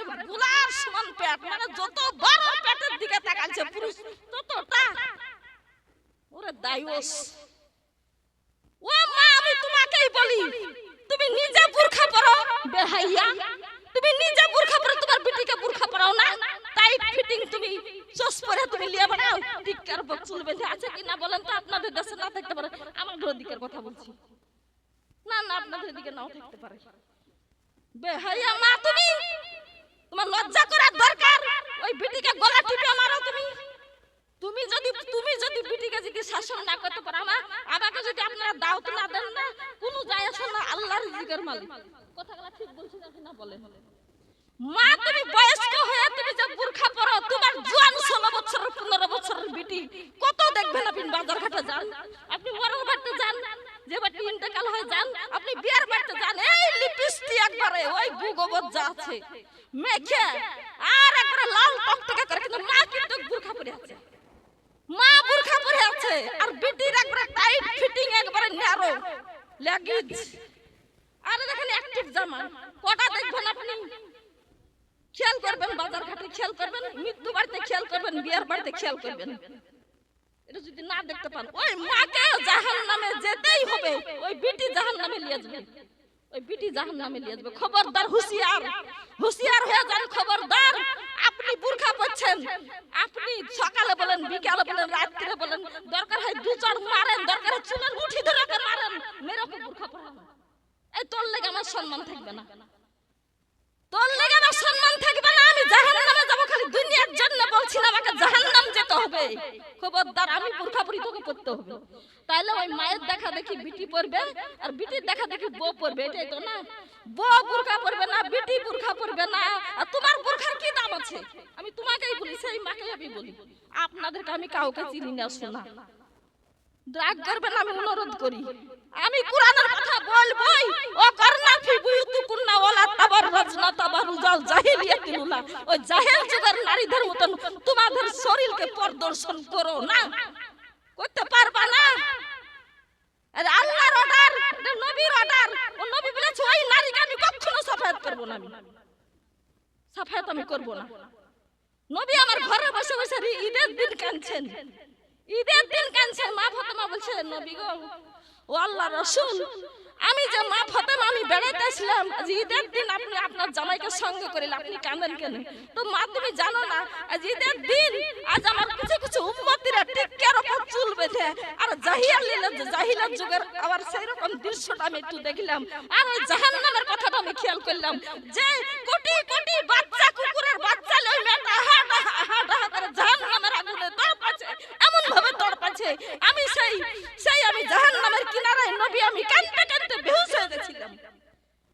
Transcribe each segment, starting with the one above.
একবারে গুলার সমান পেট মানে যত বড় পেটের দিকে তাকাচ্ছে পুরুষ, ততটা। ওরে দায়ুস ও মা, আমি তোমাকেই বলি, তুমি নিজে বুরখা পরো বেহাইয়া। তুমি নিজে বুরখা পরো তোমার বিটিকে বুরখা পরাও না। টাইট ফিটিং তুমি, চস পরে তুমি লিয়ে বানাও। টিকার বকচুল বেঁধে আছে কি না বলেন তো, আপনাদের দেশে না থাকতে পারে। আমাদের দিকের কথা বলছি। না না, আপনাদের দিকে নাও থাকতে পারে। বেহাইয়া মা, তুমি তোমার লজ্জা করার দরকার? ওই বিটিকে গলা টিপে মারো তুমি। তুমি যদি তুমি যদি বিটিকে যদি শাসন না করতে পারো, আমা, আমাকে যদি আপনারা দাওয়াত না দেন না, কোনো যায় আসে না, আল্লাহর রিজিকের মালিক। কথাগুলো ঠিক বলছি নাকি না বলেন? মা, তুমি বয়স্ক হয়ে তুমি যে বুরখা পরো তোমার জোয়ান ষোলো বছর, পনেরো বছরের বিটি, কত দেখবেন আপনি বাজার ঘাটে যান? আপনি মরণ বাড়তে যান, যে বাড়ি ইন্তেকাল হয়ে যান, আপনি বিয়ার বাড়তে যান এই লিপস্টি একবারে ওই ভূগোবর যা আছে, মেখে আর একবারে লাল টকটকে করে কিন্তু মা কিন্তু বুরখা পরে আছে। মা বুরখা পরে আছে আর বিটির একবারে টাইট ফিটিং একবারে ন্যারো লেগিজ আর দেখেন অ্যাক্টিভ জামা, কটা দেখবেন আপনি? খেয়াল করবেন বাজার ঘাটে, খেয়াল করবেন, মৃত্যু বাড়িতে খেয়াল করবেন, বিয়ার বাড়িতে খেয়াল করবেন। এটা যদি না দেখতে পান, ওই মাকে জাহান নামে যেতেই হবে, ওই বিটি জাহান নামে নিয়ে যাবে। ওই বিটি নিয়ে যাবে খবরদার হুঁশিয়ার। হুঁশিয়ার হয়ে যান খবরদার। আপনি বুরখা পড়ছেন। আপনি সকালে বলেন বিকালে বলেন রাত্রে বলেন দরকার হয় দু চড় মারেন দরকার হয় চুলের মুঠি ধরে মারেন। মেরে বুরখা পড়ান। এই তোর লেগে আমার সম্মান থাকবে না। তোর লেগে আমার সম্মান থাকবে না আমি জাহান্নামে খালি দুনিয়ার জন্য বলছি না আমাকে জাহান্নাম যেতে হবে। খবরদার, আমি পুরখাপুরি পরি তোকে পড়তে হবে। তাহলে ওই মায়ের দেখা দেখি বিটি পড়বে আর বিটির দেখা দেখি বউ পড়বে এটাই তো না? বউ বুরখা পড়বে না, বিটি বুরখা পড়বে না, আর তোমার বুরখার কি দাম আছে? আমি তোমাকেই বলি, সেই মাকেই আমি বলি। আপনাদেরকে আমি কাউকে চিনি না, শোনা। রাগ করবেন আমি অনুরোধ করি, আমি কোরআনের কথা বলবই। ও করনা ফি বুয়ুতু কুন্না ওয়ালা তাবাররাজনা তাবারুজাল জাহিলিয়াতিলুলা ওই জাহেল যুগের নারীদের মতন তোমাদের শরীরকে প্রদর্শন করো না। করতে পারবা না। আরে আল্লাহর অর্ডার এটা নবীর অর্ডার ও নবী বলেছে, ওই নারীকে আমি কখনো সাফায়াত করব না আমি। সাফায়াত আমি করব না। নবী আমার ঘরে বসে বসে ঈদের দিন কাঁদছেন। ঈদের দিন কাঁদছেন মা ফাতেমা বলছে, নবী গো, ও আল্লাহ রসুল, আমি যে মা ফাতেমা, আমি বেড়াইতেছিলাম আজ ঈদের দিন আপনি আপনার জামাইকে সঙ্গে করিল আপনি কাঁদেন কেন? তো মা তুমি জানো না, আজ ঈদের দিন আজ আমার কিছু কিছু উম্মতিরা টিক্কার উপর চুল বেঁধে, আর জাহিয়ার লীলা জাহিলার যুগের আবার সেই রকম দৃশ্যটা আমি একটু দেখলাম। আর ওই জাহান্নামের কথাটা আমি খেয়াল করলাম যে কোটি কোটি বাচ্চা কুকুরের বাচ্চা লই মেয়েটা হা ডাহা হা ডাহা করে জাহান্নামের আগুনে দৌড় পাচ্ছে এমন ভাবে দৌড় পাচ্ছে আমি সেই সেই আমি জাহান্নামের কিনারায় নবী আমি কাঁদতে কাঁদতে বেহুশ হয়ে গেছিলাম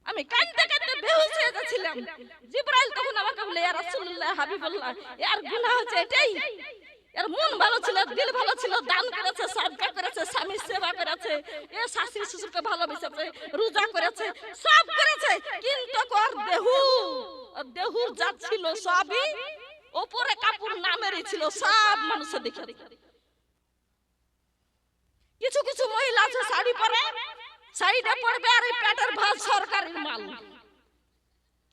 আমি কাঁদতে কাঁদতে বেহুশ হয়ে গেছিলাম জিব্রাইল তখন আমাকে বলে ইয়া রাসূলুল্লাহ হাবিবুল্লাহ এর গুনাহ হচ্ছে এটাই। এর মন ভালো ছিল, দিল ভালো ছিল, দান করেছে সাদকা করেছে, স্বামীর সেবা করেছে, এ শাশি শ্বশুরকে ভালোবেসেছে, রোজা করেছে, সব করেছে, কিন্তু ওর দেহু দেহুর জাত ছিল সবই ওপরে কাপড় নামেরই ছিল, সব মানুষে দেখে কিছু কিছু মহিলা আছে, শাড়ি পরে, শাড়িটা পরবে আর এই পেটের ভাত সরকারি মাল।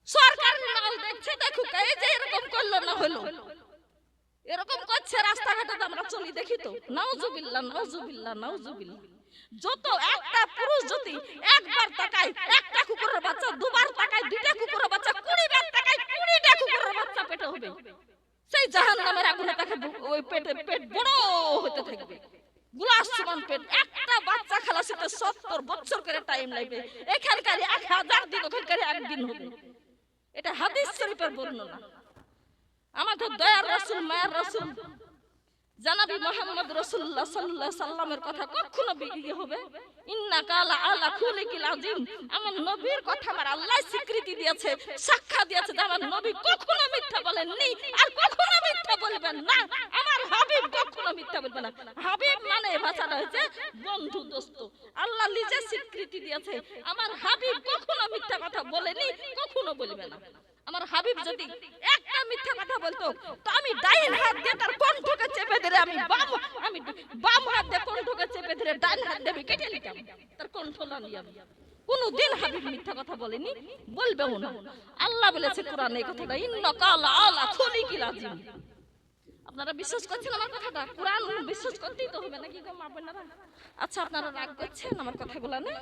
সরকারি মাল দেখছে, দেখুক, এই যে হলো। এরকম করছে রাস্তাঘাটে আমরা চলি, দেখি তো। নাউজুবিল্লাহ নাউজুবিল্লাহ নাউজুবিল্লাহ। যত একটা পুরুষ যদি একবার তাকায়, একটা কুকুরের বাচ্চা, দুবার তাকায়, দুইটা কুকুরের বাচ্চা কুড়ি বার তাকায়, কুড়িটা কুকুরের বাচ্চা পেটে হবে। সেই জাহান নামের আগুনে তাকে ওই পেটে পেট বড় হতে থাকবে। গুলাস সমান পেট, একটা বাচ্চা খালাসিতে সত্তর বছর করে টাইম লাগবে। এখানকার এক হাজার দিন ওখানকার একদিন হবে। এটা হাদিস শরীফের বর্ণনা। আমাদের দয়ার রসুল মায়ের রসুল। জানাবি মোহাম্মদ রসুল্লাহ সাল্লাল্লাহু সাল্লামের কথা কখনো বিয়ে হবে? ইন্না কালা আলা খুলিকিল আজিম আমার নবীর কথা আমার আল্লাহ স্বীকৃতি দিয়েছে সাক্ষা দিয়েছে যে আমার নবী কখনো মিথ্যা বলেননি আর কখনো মিথ্যা বলবেন না। আমার হাবিব কখনো মিথ্যা বলবে না। হাবিব মানে ভাষাটা হচ্ছে বন্ধু দোস্ত। আল্লাহ নিজে স্বীকৃতি দিয়েছে আমার হাবিব কখনো মিথ্যা কথা বলেনি কখনো বলবে না। আমার হাবিব যদি বলতো? তো আমি ডাইন হাত দিয়ে তার কণ্ঠকে চেপে ধরে আমি বাম আমি বাম হাত দিয়ে কণ্ঠকে চেপে ধরে ডাইন হাত দিয়ে আমি কেটে নিতাম। তার কণ্ঠ না নিয়ে আমি। কোনদিন হাবিব মিথ্যা কথা বলেনি, বলবেও না। আল্লাহ বলেছে কোরআনে এই কথাটা, ইন্নাকা আলা খুলিকিল আযীম। আপনারা বিশ্বাস করছেন আমার কথাটা? কোরআন বিশ্বাস করতেই তো হবে নাকি গো মা বোনেরা? আচ্ছা আপনারা রাগ করছেন আমার কথাগুলো না?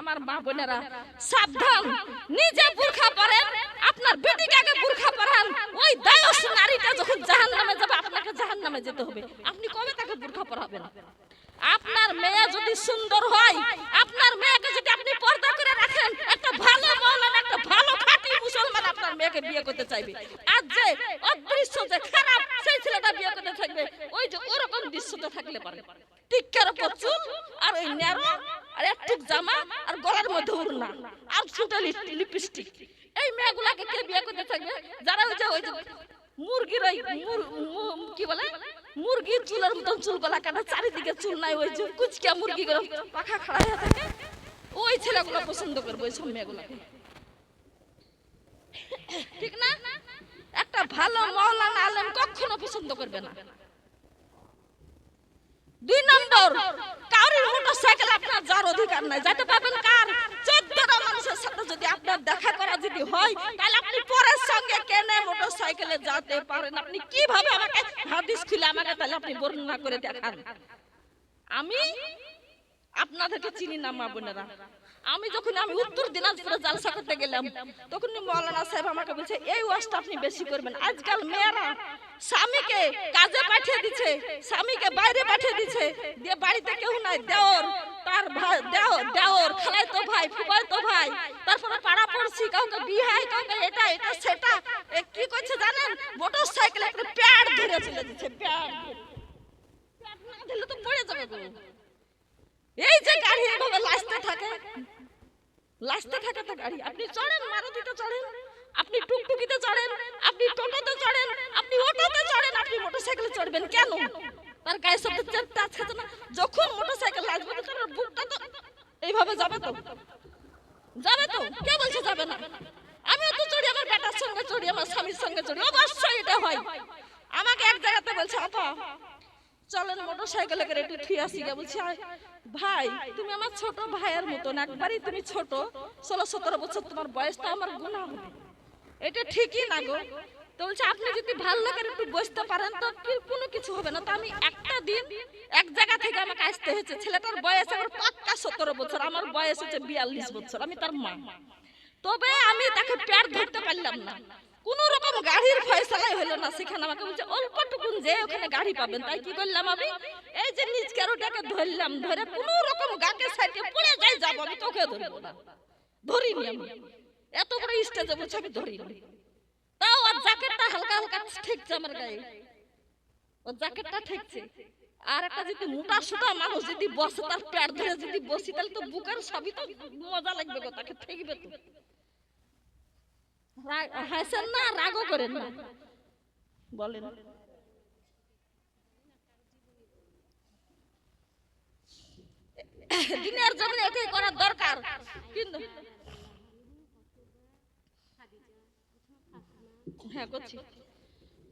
আমার মা বোনেরা, সাবধান। নিজে বুরখা পরেন, আপনার বেটিকে আগে বুরখা পরান। ওই দায়স নারীটা যখন জাহান্নামে যাবে, আপনাকে জাহান্নামে যেতে হবে। আপনি কবে তাকে বুরখা পরাবেন? আপনার মেয়ে যদি সুন্দর হয়, আপনার মেয়েকে যদি আপনি পর্দা করে রাখেন, একটা ভালো মৌলানা, একটা ভালো খাঁটি মুসলমান আপনার মেয়েকে বিয়ে করতে চাইবে। আর যে অদৃশ্য, যে খারাপ, সেই ছেলেটা বিয়ে করতে থাকবে। ওই যে ওরকম দৃশ্যতে থাকলে পারে। টিক্কার উপর চুল আর ওই ন্যারো আর একটুক জামা আর গলার মধ্যে উড়না আর ছোট লিপস্টিক। এই মেয়েগুলাকে কে বিয়ে করতে থাকবে যারা ওই যে ওই যে মুরগির ওই কি বলে? মুরগির চুলের মতন চুল গলা কাটা চারিদিকে চুল নাই, ওই যে কুচকিয়া মুরগি গুলো পাখা খাড়া হয়ে থাকে। ওই ছেলেগুলো পছন্দ করবে ওই সব মেয়েগুলোকে। ঠিক না? একটা ভালো মৌলানা আলেম কখনো পছন্দ করবে না দুই নম্বর কারোর মোটর সাইকেল আপনার যার অধিকার নাই যাতে পাবেন কার? চোদ্দটা মানুষের সাথে যদি আপনার দেখা করা যদি হয়, তাহলে আপনি পরের সঙ্গে কেনে মোটর সাইকেলে যেতে পারেন? আপনি কীভাবে আমাকে হাদিস খুলে আমাকে তাহলে আপনি বর্ণনা করে দেখান? আমি আপনাদেরকে চিনি না, মা বোনেরা। আমি যখন আমি উত্তর দিনাজপুরে জালসা করতে গেলাম তখন মৌলানা সাহেব আমাকে বলছে, এই ওয়াজটা আপনি বেশি করবেন। আজকাল মেয়েরা স্বামীকে কাজে পাঠিয়ে দিচ্ছে, স্বামীকে বাইরে পাঠিয়ে দিচ্ছে, দিয়ে বাড়িতে কেউ নাই, দেওর। তার ভাই দেওর, খালাই তো ভাই ফুবাই তো ভাই। তারপরে পাড়া পড়ছি, কাউকে বিহাই, কাউকে এটা এটা, সেটা। কি করছে জানেন? মোটর সাইকেলে একটা প্যাড ধরে চলে দিচ্ছে, প্যাড না দিলে তো পড়ে যাবে গো। এই যে গাড়ি এইভাবে লাস্টে থাকে। লাস্টে থাকে তো গাড়ি। আপনি চড়েন, মারুতিতে চড়েন, আপনি টুকটুকিতে চড়েন, আপনি টোটোতে চড়েন, আপনি অটোতে চড়েন, আপনি মোটরসাইকেলে চড়বেন কেন? তার গায়ে সাথে টাচ খেতে না যখন মোটরসাইকেল তো তার বুকটা তো এইভাবে যাবে তো। যাবে তো, কে বলছে যাবে না? আমিও তো চড়ি, আমার বেটার সঙ্গে চড়ি, আমার স্বামীর সঙ্গে চড়ি, অবশ্যই এটা হয়। আমাকে এক জায়গাতে বলছে, আপা, চলেন মোটর সাইকেলে করে একটু থুই আসি গে বলছি ভাই, তুমি আমার ছোট ভাইয়ের মতন, একবারই তুমি ছোট, ষোলো সতেরো বছর তোমার বয়সটা আমার গুণা হবে এটা ঠিকই না গো। তো বলছে, আপনি যদি ভালো লাগে একটু বসতে পারেন, তো কোনো কিছু হবে না? তো আমি একটা দিন এক জায়গা থেকে আমাকে আসতে হয়েছে। ছেলেটার বয়স আমার পাক্কা সতেরো বছর, আমার বয়স হচ্ছে বিয়াল্লিশ বছর, আমি তার মা। তবে আমি তাকে প্যার ধরতে পারলাম না। কোন রকম গাড়ির ফয়সালাই হলো না সেখানে আমাকে বলছে, অল্পটুকুন যে ওখানে গাড়ি পাবেন। তাই কি করলাম আমি, এই যে নিজ কারোটাকে ধরলাম, ধরে কোন রকম গাকে সাইডে পড়ে যাই, যাব আমি তোকে ধরবো না। ধরিনি আমি। এত বড় স্টেজে বলছে আমি ধরিনি। হালকা হালকা ঠেকছে আমার গায়ে। ওর জ্যাকেটটা ঠেকছে। আর একটা যদি মোটা সোটা মানুষ যদি বসে, তার প্যার ধরে যদি বসি, তাহলে তো বুকের সবই তো মজা লাগবে গো, তাকে ঠেকবে তো। হাসেন না, রাগও করেন না। বলেন। দিনের জন্য এটাই করার দরকার। কিন্তু হ্যাঁ করছি।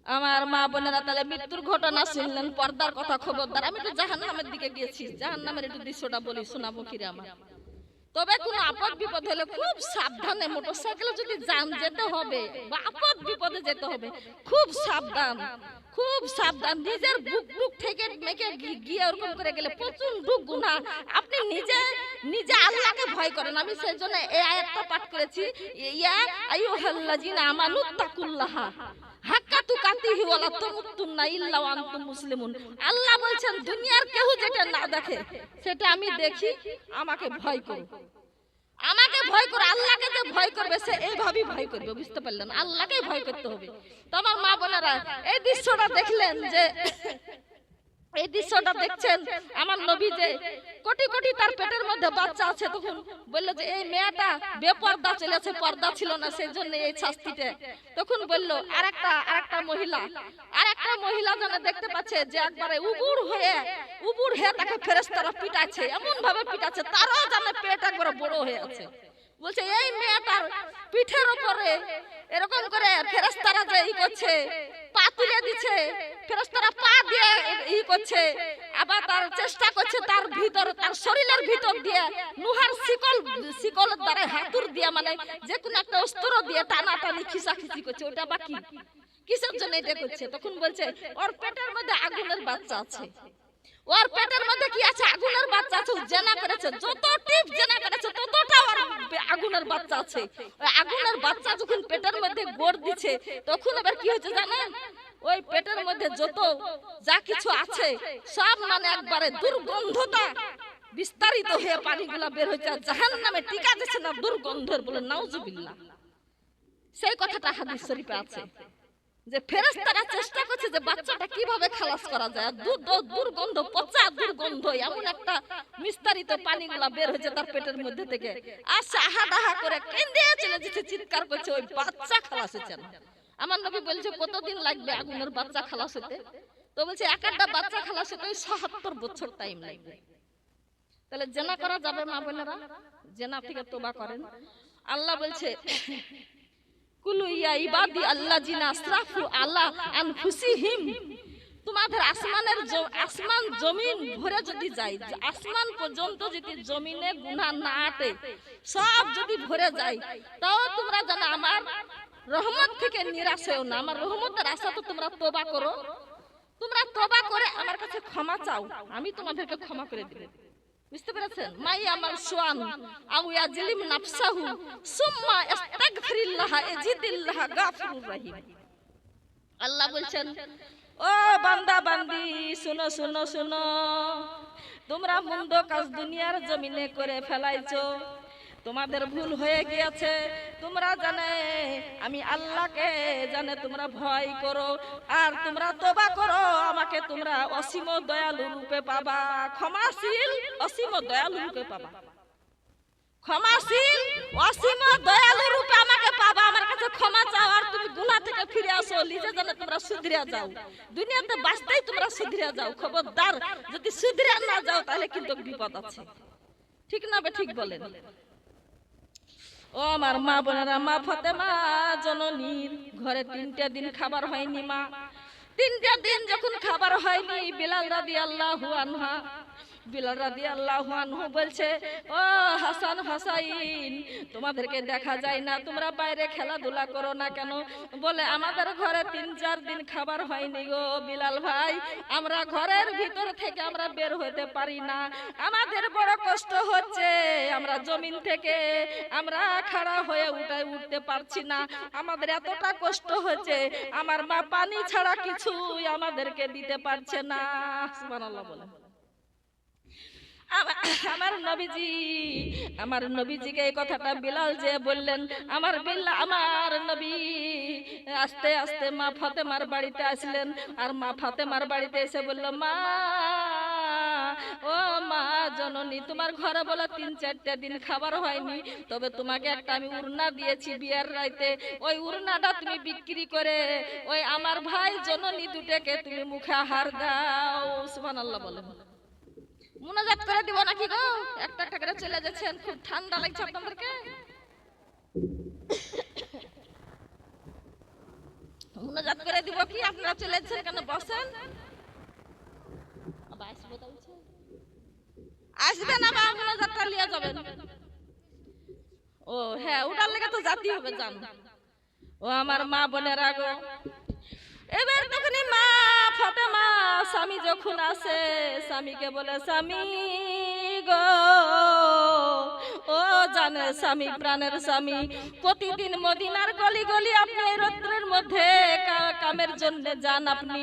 আমার মা বোনেরা তাহলে মৃত্যুর ঘটনা শুনলেন, পর্দার কথা খবরদার। আমি তো জাহান নামের দিকে গিয়েছি। জাহান নামের একটু দৃশ্যটা বলি, শোনাবো কিরে আমার। তবে কোন আপদ বিপদ হলে খুব সাবধানে মোটরসাইকেলে যদি যান, যেতে হবে। বা আপদ বিপদে যেতে হবে, খুব সাবধান। খুব সাবধান, নিজের বুক বুক থেকে মেকে গিয়ে ওরকম করে গেলে প্রচণ্ড গুনাহ। আপনি নিজে নিজে আল্লাহকে ভয় করেন। আমি সেই জন্য এই আয়াতটা পাঠ করেছি, ইয়া আইয়ুহাল্লাযিনা আমানু তাকুল্লাহা, হাক্কা তুকাতিহি ওয়ালা তামুতুন্না ইল্লা ওয়া আনতুম মুসলিমুন। আল্লাহ বলছেন, দুনিয়ার কেউ যেটা না দেখে, সেটা আমি দেখি, আমাকে ভয় করো। আমাকে ভয় করে, আল্লাহকে যে ভয় করবে, সে এইভাবেই ভয় করবে, বুঝতে পারলেন? আল্লাহকে ভয় করতে হবে। তোমার মা বোনেরা, এই দৃশ্যটা দেখলেন যে এই দৃশ্যটা দেখছেন আমার নবী যে কোটি কোটি তার পেটের মধ্যে বাচ্চা আছে তখন বলল যে, এই মেয়েটা বেপর্দা চলেছে, পর্দা ছিল না সেই জন্য এই শাস্তিতে। তখন বলল আর একটা আর একটা মহিলা আর একটা মহিলা যেন দেখতে পাচ্ছে যে একবারে উবুর হয়ে উবুর হয়ে তাকে ফেরেস্তারা পিটাচ্ছে এমন ভাবে পিটাচ্ছে, তারও যেন পেট একবারে বড় হয়ে আছে। বলছে, এই মেয়েটার পিঠের উপরে এরকম করে ফেরেস্তারা যে ই করছে, পা তুলে দিচ্ছে, ফেরেশতারা পা দিয়ে ই করছে, আবার তার চেষ্টা করছে তার ভিতর, তার শরীরের ভিতর দিয়ে নুহার শিকল, শিকলের দ্বারা হাতুর দিয়ে মানে যে কোনো একটা অস্ত্র দিয়ে টানা টানি খিসাখিসি করছে, ওটা বাকি কিসের জন্য এটা করছে? তখন বলছে, ওর পেটের মধ্যে আগুনের বাচ্চা আছে। ওর পেটের মধ্যে কি আছে? আগুনের বাচ্চা আছে জেনা করেছে। যত টিপ জেনা করেছে, ততটা ওর আগুনের বাচ্চা আছে। আগুনের বাচ্চা যখন পেটের মধ্যে গোড় দিছে, তখন এবার কি হয়েছে জানেন? ওই পেটের মধ্যে যত যা কিছু আছে, সব মানে একবারে দুর্গন্ধতা বিস্তারিত হয়ে পানিগুলা বের হয়েছে জাহান নামে টিকা দিচ্ছে না দুর্গন্ধের বলে, নাউজুবিল্লাহ। সেই কথাটা হাদিস শরীফে আছে। যে ফেরেশতারা চেষ্টা করছে যে বাচ্চাটা কীভাবে খালাস করা যায় দুর্গন্ধ, পচা দুর্গন্ধ, এমন একটা বিস্তারিত পানিগুলা বের হয়েছে তার পেটের মধ্যে থেকে। আর সাহা ডাহা করে কেঁদে চলে যেতে চিৎকার করছে, ওই বাচ্চা খালাস হচ্ছে না। আমার নবী বলছে, কতদিন লাগবে আগুনের বাচ্চা খালাস হতে তো বলছে, এক একটা বাচ্চা খালাস হতে ওই সাহাত্তর বছর টাইম লাগবে। তাহলে জেনা করা যাবে মা বোনেরা? জেনা থেকে তোবা করেন। আল্লাহ বলছে কুলু ইয়া ইবাদি আল্লাহ জিনা আসরাফু আলা আনফুসিহিম। তোমাদের আসমানের আসমান জমিন ভরে যদি যায়, আসমান পর্যন্ত যদি জমিনে গুনাহ না আটে, সব যদি ভরে যায়, তাও তোমরা জানো আমার রহমত থেকে নিরাশ হও না। আমার রহমতের আশা তো তোমরা তোবা করো। তোমরা তোবা করে আমার কাছে ক্ষমা চাও। আমি তোমাদেরকে ক্ষমা করে দেব। বুঝতে পেরেছেন? আমার সোয়ান আউ ইয়াজলিম নাফসাহু, সুম্মা ইস্তাগফিরিল্লাহ ইয়াজিদিল্লাহ গাফুরুর রহিম। আল্লাহ বলছেন, ও বান্দা, বান্দি, শুনো শুনো শুনো। তোমরা মন্দ কাজ দুনিয়ার জমিনে করে ফেলাইছো। তোমাদের ভুল হয়ে গিয়েছে। তোমরা জানে, আমি আল্লাহকে জানে তোমরা ভয় করো, আর তোমরা তোবা করো, আমাকে তোমরা অসীম দয়ালু রূপে পাবা। ক্ষমাশীল, অসীম দয়ালু রূপে পাবা। ক্ষমাশীল, অসীম দয়ালু রূপে আমাকে পাবা। আমার কাছে ক্ষমা চাও, আর তুমি গুনাহ থেকে ফিরে আসো। নিজে জানে তোমরা সুধরে যাও। দুনিয়াতে বাঁচতেই তোমরা সুধরে যাও। খবরদার, যদি সুধরে না যাও, তাহলে কিন্তু বিপদ আছে। ঠিক না বে, ঠিক বলেন। ও আমার মা বোনেরা, মা ফতেমা জননীর ঘরে তিনটা দিন খাবার হয়নি মা। তিনটা দিন যখন খাবার হয়নি, বিলাল রাদি আল্লাহ আনহা বিলাল রাদি আল্লাহু আনহু বলছে, ও হাসান হাসাইন, তোমাদেরকে দেখা যায় না, তোমরা বাইরে খেলাধুলা করো না কেন? বলে, আমাদের ঘরে তিন, চার দিন খাবার হয়নি গো বিলাল ভাই। আমরা ঘরের ভিতর থেকে আমরা বের হতে পারি না। আমাদের বড় কষ্ট হচ্ছে। আমরা জমিন থেকে আমরা খাড়া হয়ে উঠে উঠতে পারছি না। আমাদের এতটা কষ্ট হচ্ছে। আমার মা পানি ছাড়া কিছুই আমাদেরকে দিতে পারছে না। সুবহানাল্লাহ বলে। আমার নবীজি, আমার নবীজিকে এই কথাটা বিলাল যে বললেন, আমার বিল্লা, আমার নবী, আস্তে আস্তে মা ফাতেমার বাড়িতে আসলেন, আর মা ফাতেমার বাড়িতে এসে বলল, মা, ও মা জননী, তোমার ঘরে বলে তিন চারটা দিন খাবার হয়নি, তবে তোমাকে একটা আমি উড়না দিয়েছি বিয়ার রাইতে, ওই উড়নাটা তুমি বিক্রি করে, ওই আমার ভাই জননী দুটাকে তুমি মুখে হার দাও। সুবহানাল্লাহ বলেন। মোনাজাত করে দিব নাকি গো? একটা একটা করে চলে যাচ্ছেন খুব ঠান্ডা লাগছে আপনাদেরকে। মোনাজাত করে দিব কি? আপনারা চলে যাচ্ছেন কেন? বসেন। আসবেন আবার মোনাজাতটা লিয়ে যাবেন। ও হ্যাঁ ওটার লেগে তো জাতি হবে জান। ও আমার মা বোনেরা গো। এবার তখনই মা ফাতেমা স্বামী যখন আসে স্বামীকে বলে স্বামী গো। ও জানে স্বামী, প্রাণের স্বামী, প্রতিদিন মদিনার গলি গলি আপনি রৌদ্রের মধ্যে কামের জন্য যান আপনি।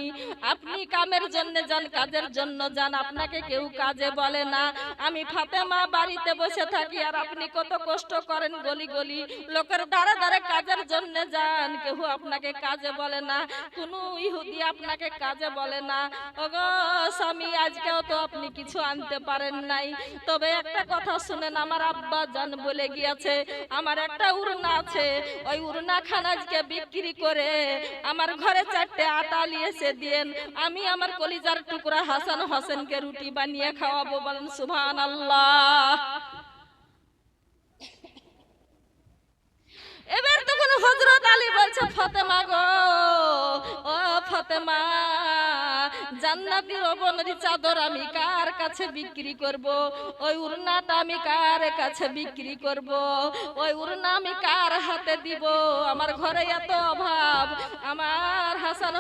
আপনি কামের জন্য যান, কাজের জন্য যান, আপনাকে কেউ কাজে বলে না। আমি ফাতেমা বাড়িতে বসে থাকি আর আপনি কত কষ্ট করেন গলি গলি লোকের দ্বারা দ্বারা কাজের জন্য যান কেউ আপনাকে কাজে বলে না। কোনো ইহুদি আপনাকে কাজে বলে না। ওগো স্বামী, আজকেও তো আপনি কিছু আনতে পারেন নাই। তবে একটা কথা শুনেন, আমার আব্বা জান বলে গিয়েছে, আমার একটা উড়না আছে, ওই উড়না খানাজকে বিক্রি করে আমার ঘরে চারটে আটা নিয়েছে, দিয়েন, আমি আমার কলিজার টুকরা হাসান হোসেনকে রুটি বানিয়ে খাওয়াবো। বলেন সুভান আল্লাহ এবার তখন হজরত আলী বলছে, ফতেমা গো, ও ফতেমা, জান্নাতির জান্নাতি চাদর আমি কার কাছে বিক্রি করব? ওই উড়নাটা আমি কার কাছে বিক্রি করব? ওই উড়না আমি কার হাতে দিব? আমার ঘরে এত অভাব, আমার হাসান